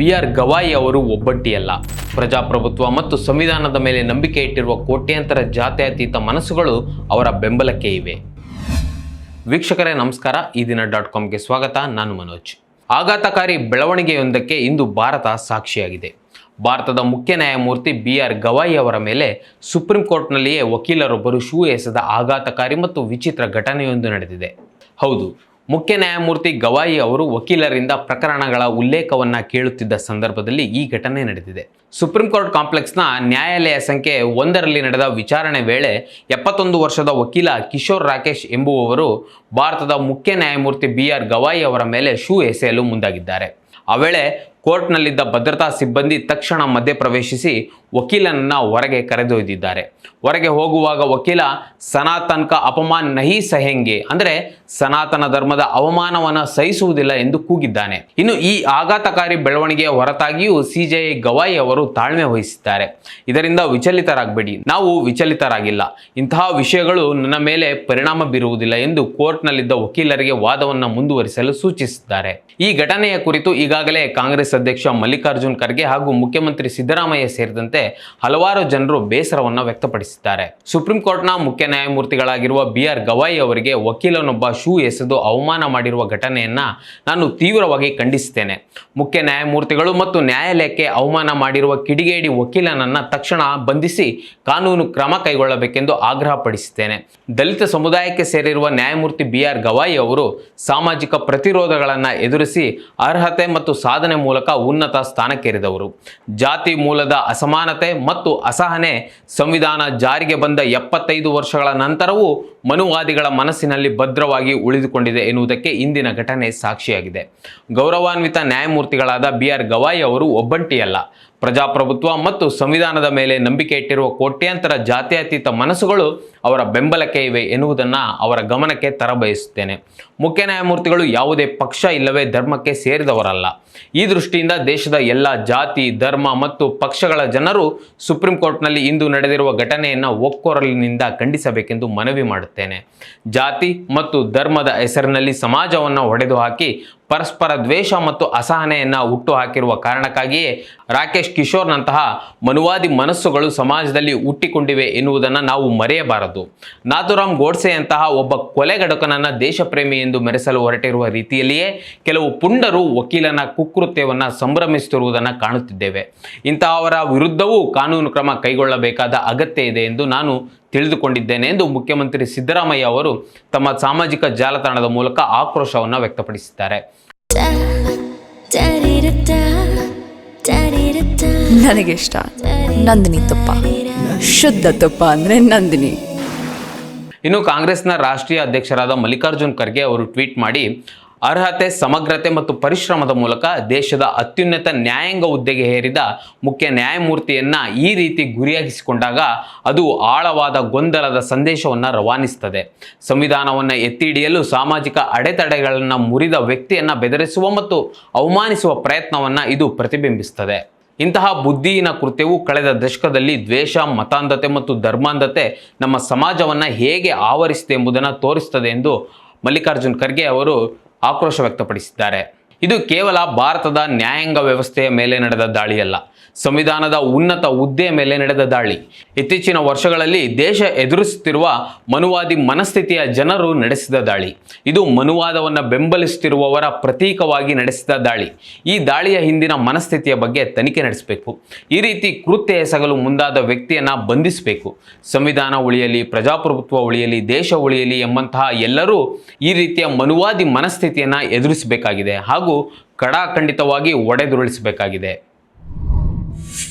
B R Gavai ಅವರು ಒಬ್ಬಂಟಿಯಲ್ಲ. ಪ್ರಜಾಪ್ರಭುತ್ವ ಮತ್ತು ಸಂವಿಧಾನದ ಮೇಲೆ ನಂಬಿಕೆ ಇಟ್ಟಿರುವ ಕೋಟ್ಯಾಂತರ ಜಾತ್ಯತೀತ ಮನಸ್ಸುಗಳು ಅವರ ಬೆಂಬಲಕ್ಕೆ ಇವೆ. ವೀಕ್ಷಕರೇ, ನಮಸ್ಕಾರ. ಈ ದಿನ ಡಾಟ್ ಕಾಮ್ಗೆ ಸ್ವಾಗತ. ನಾನು ಮನೋಜ್. ಆಘಾತಕಾರಿ ಬೆಳವಣಿಗೆಯೊಂದಕ್ಕೆ ಇಂದು ಭಾರತ ಸಾಕ್ಷಿಯಾಗಿದೆ. ಭಾರತದ ಮುಖ್ಯ ನ್ಯಾಯಮೂರ್ತಿ ಬಿ ಆರ್ ಗವಾಯಿ ಅವರ ಮೇಲೆ ಸುಪ್ರೀಂ ಕೋರ್ಟ್ನಲ್ಲಿಯೇ ವಕೀಲರೊಬ್ಬರು ಶೂ ಎಸೆದ ಆಘಾತಕಾರಿ ಮತ್ತು ವಿಚಿತ್ರ ಘಟನೆಯೊಂದು ನಡೆದಿದೆ. ಹೌದು ಮುಖ್ಯ ನ್ಯಾಯಮೂರ್ತಿ ಗವಾಯಿ ಅವರು ವಕೀಲರಿಂದ ಪ್ರಕರಣಗಳ ಉಲ್ಲೇಖವನ್ನು ಕೇಳುತ್ತಿದ್ದ ಸಂದರ್ಭದಲ್ಲಿ ಈ ಘಟನೆ ನಡೆದಿದೆ. ಸುಪ್ರೀಂ ಕೋರ್ಟ್ ಕಾಂಪ್ಲೆಕ್ಸ್ನ ನ್ಯಾಯಾಲಯ ಸಂಖ್ಯೆ ಒಂದರಲ್ಲಿ ನಡೆದ ವಿಚಾರಣೆ ವೇಳೆ ಎಪ್ಪತ್ತೊಂದು ವರ್ಷದ ವಕೀಲ ಕಿಶೋರ್ ರಾಕೇಶ್ ಎಂಬುವವರು ಭಾರತದ ಮುಖ್ಯ ನ್ಯಾಯಮೂರ್ತಿ ಬಿ ಆರ್ ಗವಾಯಿ ಅವರ ಮೇಲೆ ಶೂ ಎಸೆಯಲು ಮುಂದಾಗಿದ್ದಾರೆ. ಆ ವೇಳೆ ಕೋರ್ಟ್ನಲ್ಲಿದ್ದ ಭದ್ರತಾ ಸಿಬ್ಬಂದಿ ತಕ್ಷಣ ಮಧ್ಯಪ್ರವೇಶಿಸಿ ವಕೀಲನನ್ನ ಹೊರಗೆ ಕರೆದೊಯ್ದಿದ್ದಾರೆ. ಹೊರಗೆ ಹೋಗುವಾಗ ವಕೀಲ, ಸನಾತನಕ ಅಪಮಾನ ಅಪಮಾನ್ ನಹಿ ಸಹೆಂಗೆ ಅಂದರೆ ಸನಾತನ ಧರ್ಮದ ಅವಮಾನವನ್ನು ಸಹಿಸುವುದಿಲ್ಲ ಎಂದು ಕೂಗಿದ್ದಾನೆ. ಇನ್ನು ಈ ಆಘಾತಕಾರಿ ಬೆಳವಣಿಗೆಯ ಹೊರತಾಗಿಯೂ ಸಿಜೆಐ ಗವಾಯಿ ಅವರು ತಾಳ್ಮೆ ವಹಿಸಿದ್ದಾರೆ. ಇದರಿಂದ ವಿಚಲಿತರಾಗಬೇಡಿ. ನಾವು ವಿಚಲಿತರಾಗಿಲ್ಲ. ಇಂತಹ ವಿಷಯಗಳು ನನ್ನ ಮೇಲೆ ಪರಿಣಾಮ ಬೀರುವುದಿಲ್ಲ ಎಂದು ಕೋರ್ಟ್ನಲ್ಲಿದ್ದ ವಕೀಲರಿಗೆ ವಾದವನ್ನು ಮುಂದುವರಿಸಲು ಸೂಚಿಸಿದ್ದಾರೆ. ಈ ಘಟನೆಯ ಕುರಿತು ಈಗಾಗಲೇ ಕಾಂಗ್ರೆಸ್ ಅಧ್ಯಕ್ಷ ಮಲ್ಲಿಕಾರ್ಜುನ್ ಖರ್ಗೆ ಹಾಗೂ ಮುಖ್ಯಮಂತ್ರಿ ಸಿದ್ದರಾಮಯ್ಯ ಸೇರಿದಂತೆ ಹಲವಾರು ಜನರು ಬೇಸರವನ್ನು ವ್ಯಕ್ತಪಡಿಸಿದ್ದಾರೆ. ಸುಪ್ರೀಂ ಕೋರ್ಟ್ನ ಮುಖ್ಯ ನ್ಯಾಯಮೂರ್ತಿಗಳಾಗಿರುವ ಬಿ ಆರ್ ಗವಾಯಿ ಅವರಿಗೆ ವಕೀಲನೊಬ್ಬ ಶೂ ಎಸೆದು ಅವಮಾನ ಮಾಡಿರುವ ಘಟನೆಯನ್ನ ನಾನು ತೀವ್ರವಾಗಿ ಖಂಡಿಸುತ್ತೇನೆ. ಮುಖ್ಯ ನ್ಯಾಯಮೂರ್ತಿಗಳು ಮತ್ತು ನ್ಯಾಯಾಲಯಕ್ಕೆ ಅವಮಾನ ಮಾಡಿರುವ ಕಿಡಿಗೇಡಿ ವಕೀಲನನ್ನ ತಕ್ಷಣ ಬಂಧಿಸಿ ಕಾನೂನು ಕ್ರಮ ಕೈಗೊಳ್ಳಬೇಕೆಂದು ಆಗ್ರಹಪಡಿಸುತ್ತೇನೆ. ದಲಿತ ಸಮುದಾಯಕ್ಕೆ ಸೇರಿರುವ ನ್ಯಾಯಮೂರ್ತಿ ಬಿ ಆರ್ ಗವಾಯಿ ಅವರು ಸಾಮಾಜಿಕ ಪ್ರತಿರೋಧಗಳನ್ನು ಎದುರಿಸಿ ಅರ್ಹತೆ ಮತ್ತು ಸಾಧನೆ ಮೂಲಕ ಉನ್ನತ ಸ್ಥಾನಕ್ಕೇರಿದವರು. ಜಾತಿ ಮೂಲದ ಅಸಮಾನತೆ ಮತ್ತು ಅಸಹನೆ ಸಂವಿಧಾನ ಜಾರಿಗೆ ಬಂದ ಎಪ್ಪತ್ತೈದು ವರ್ಷಗಳ ನಂತರವೂ ಮನುವಾದಿಗಳ ಮನಸ್ಸಿನಲ್ಲಿ ಭದ್ರವಾಗಿ ಉಳಿದುಕೊಂಡಿದೆ ಎನ್ನುವುದಕ್ಕೆ ಇಂದಿನ ಘಟನೆ ಸಾಕ್ಷಿಯಾಗಿದೆ. ಗೌರವಾನ್ವಿತ ನ್ಯಾಯಮೂರ್ತಿಗಳಾದ ಬಿ ಆರ್ ಗವಾಯಿ ಅವರು ಒಬ್ಬಂಟಿಯಲ್ಲ. ಪ್ರಜಾಪ್ರಭುತ್ವ ಮತ್ತು ಸಂವಿಧಾನದ ಮೇಲೆ ನಂಬಿಕೆ ಇಟ್ಟಿರುವ ಕೋಟ್ಯಾಂತರ ಜಾತ್ಯತೀತ ಮನಸ್ಸುಗಳು ಅವರ ಬೆಂಬಲಕ್ಕೆ ಇವೆ ಎನ್ನುವುದನ್ನು ಅವರ ಗಮನಕ್ಕೆ ತರಬಯಸುತ್ತೇನೆ. ಮುಖ್ಯ ನ್ಯಾಯಮೂರ್ತಿಗಳು ಯಾವುದೇ ಪಕ್ಷ ಇಲ್ಲವೇ ಧರ್ಮಕ್ಕೆ ಸೇರಿದವರಲ್ಲ. ಈ ದೃಷ್ಟಿಯಿಂದ ದೇಶದ ಎಲ್ಲ ಜಾತಿ, ಧರ್ಮ ಮತ್ತು ಪಕ್ಷಗಳ ಜನರು ಸುಪ್ರೀಂ ಕೋರ್ಟ್ನಲ್ಲಿ ಇಂದು ನಡೆದಿರುವ ಘಟನೆಯನ್ನು ಒಕ್ಕೊರಲಿನಿಂದ ಖಂಡಿಸಬೇಕೆಂದು ಮನವಿ ಮಾಡುತ್ತೇನೆ. ಜಾತಿ ಮತ್ತು ಧರ್ಮದ ಹೆಸರಿನಲ್ಲಿ ಸಮಾಜವನ್ನು ಹೊಡೆದು ಹಾಕಿ ಪರಸ್ಪರ ದ್ವೇಷ ಮತ್ತು ಅಸಹನೆಯನ್ನು ಹುಟ್ಟು ಹಾಕಿರುವ ಕಾರಣಕ್ಕಾಗಿಯೇ ರಾಕೇಶ್ ಕಿಶೋರ್ನಂತಹ ಮನುವಾದಿ ಮನಸ್ಸುಗಳು ಸಮಾಜದಲ್ಲಿ ಹುಟ್ಟಿಕೊಂಡಿವೆ ಎನ್ನುವುದನ್ನು ನಾವು ಮರೆಯಬಾರದು. ನಾಥುರಾಮ್ ಗೋಡ್ಸೆಯಂತಹ ಒಬ್ಬ ಕೊಲೆಗಡಕನನ್ನು ದೇಶಪ್ರೇಮಿ ಎಂದು ಮೆರೆಸಲು ಹೊರಟಿರುವ ರೀತಿಯಲ್ಲಿಯೇ ಕೆಲವು ಪುಂಡರು ವಕೀಲನ ಕುಕೃತ್ಯವನ್ನು ಸಂಭ್ರಮಿಸುತ್ತಿರುವುದನ್ನು ಕಾಣುತ್ತಿದ್ದೇವೆ. ಇಂತಹವರ ವಿರುದ್ಧವೂ ಕಾನೂನು ಕ್ರಮ ಕೈಗೊಳ್ಳಬೇಕಾದ ಅಗತ್ಯ ಇದೆ ಎಂದು ನಾನು ತಿಳಿದುಕೊಂಡಿದ್ದೇನೆ ಎಂದು ಮುಖ್ಯಮಂತ್ರಿ ಸಿದ್ದರಾಮಯ್ಯ ಅವರು ತಮ್ಮ ಸಾಮಾಜಿಕ ಜಾಲತಾಣದ ಮೂಲಕ ಆಕ್ರೋಶವನ್ನು ವ್ಯಕ್ತಪಡಿಸಿದ್ದಾರೆ. ನನಗಿಷ್ಟ ನಂದಿನಿ ತುಪ್ಪ. ಶುದ್ಧ ತುಪ್ಪ ಅಂದರೆ ನಂದಿನಿ. ಇನ್ನು ಕಾಂಗ್ರೆಸ್ನ ರಾಷ್ಟ್ರೀಯ ಅಧ್ಯಕ್ಷರಾದ ಮಲ್ಲಿಕಾರ್ಜುನ್ ಖರ್ಗೆ ಅವರು ಟ್ವೀಟ್ ಮಾಡಿ ಅರ್ಹತೆ, ಸಮಗ್ರತೆ ಮತ್ತು ಪರಿಶ್ರಮದ ಮೂಲಕ ದೇಶದ ಅತ್ಯುನ್ನತ ನ್ಯಾಯಾಂಗ ಹುದ್ದೆಗೆ ಹೇರಿದ ಮುಖ್ಯ ನ್ಯಾಯಮೂರ್ತಿಯನ್ನ ಈ ರೀತಿ ಗುರಿಯಾಗಿಸಿಕೊಂಡಾಗ ಅದು ಆಳವಾದ ಗೊಂದಲದ ಸಂದೇಶವನ್ನು ರವಾನಿಸುತ್ತದೆ ಸಂವಿಧಾನವನ್ನು ಎತ್ತಿ ಹಿಡಿಯಲು ಸಾಮಾಜಿಕ ಅಡೆತಡೆಗಳನ್ನು ಮುರಿದ ವ್ಯಕ್ತಿಯನ್ನು ಬೆದರಿಸುವ ಮತ್ತು ಅವಮಾನಿಸುವ ಪ್ರಯತ್ನವನ್ನು ಇದು ಪ್ರತಿಬಿಂಬಿಸುತ್ತದೆ ಇಂತಹ ಬುದ್ಧಿಯಿನ ಕೃತ್ಯವು ಕಳೆದ ದಶಕದಲ್ಲಿ ದ್ವೇಷ, ಮತಾಂಧತೆ ಮತ್ತು ಧರ್ಮಾಂಧತೆ ನಮ್ಮ ಸಮಾಜವನ್ನು ಹೇಗೆ ಆವರಿಸಿದೆ ಎಂಬುದನ್ನು ತೋರಿಸುತ್ತದೆ ಎಂದು ಮಲ್ಲಿಕಾರ್ಜುನ್ ಖರ್ಗೆ ಅವರು ಆಕ್ರೋಶ ವ್ಯಕ್ತಪಡಿಸಿದ್ದಾರೆ. ಇದು ಕೇವಲ ಭಾರತದ ನ್ಯಾಯಾಂಗ ವ್ಯವಸ್ಥೆಯ ಮೇಲೆ ನಡೆದ ದಾಳಿಯಲ್ಲ. ಸಂವಿಧಾನದ ಉನ್ನತ ಹುದ್ದೆ ಮೇಲೆ ನಡೆದ ದಾಳಿ. ಇತ್ತೀಚಿನ ವರ್ಷಗಳಲ್ಲಿ ದೇಶ ಎದುರಿಸುತ್ತಿರುವ ಮನುವಾದಿ ಮನಸ್ಥಿತಿಯ ಜನರು ನಡೆಸಿದ ದಾಳಿ. ಇದು ಮನುವಾದವನ್ನು ಬೆಂಬಲಿಸುತ್ತಿರುವವರ ಪ್ರತೀಕವಾಗಿ ನಡೆಸಿದ ದಾಳಿ. ಈ ದಾಳಿಯ ಹಿಂದಿನ ಮನಸ್ಥಿತಿಯ ಬಗ್ಗೆ ತನಿಖೆ ನಡೆಸಬೇಕು. ಈ ರೀತಿ ಕೃತ್ಯ ಎಸಗಲು ಮುಂದಾದ ವ್ಯಕ್ತಿಯನ್ನು ಬಂಧಿಸಬೇಕು. ಸಂವಿಧಾನ ಉಳಿಯಲಿ, ಪ್ರಜಾಪ್ರಭುತ್ವ ಉಳಿಯಲಿ, ದೇಶ ಉಳಿಯಲಿ ಎಂಬಂತಹ ಎಲ್ಲರೂ ಈ ರೀತಿಯ ಮನುವಾದಿ ಮನಸ್ಥಿತಿಯನ್ನು ಎದುರಿಸಬೇಕಾಗಿದೆ ಹಾಗೂ ಕಡಾಖಂಡಿತವಾಗಿ ಒಡೆದುರುಳಿಸಬೇಕಾಗಿದೆ.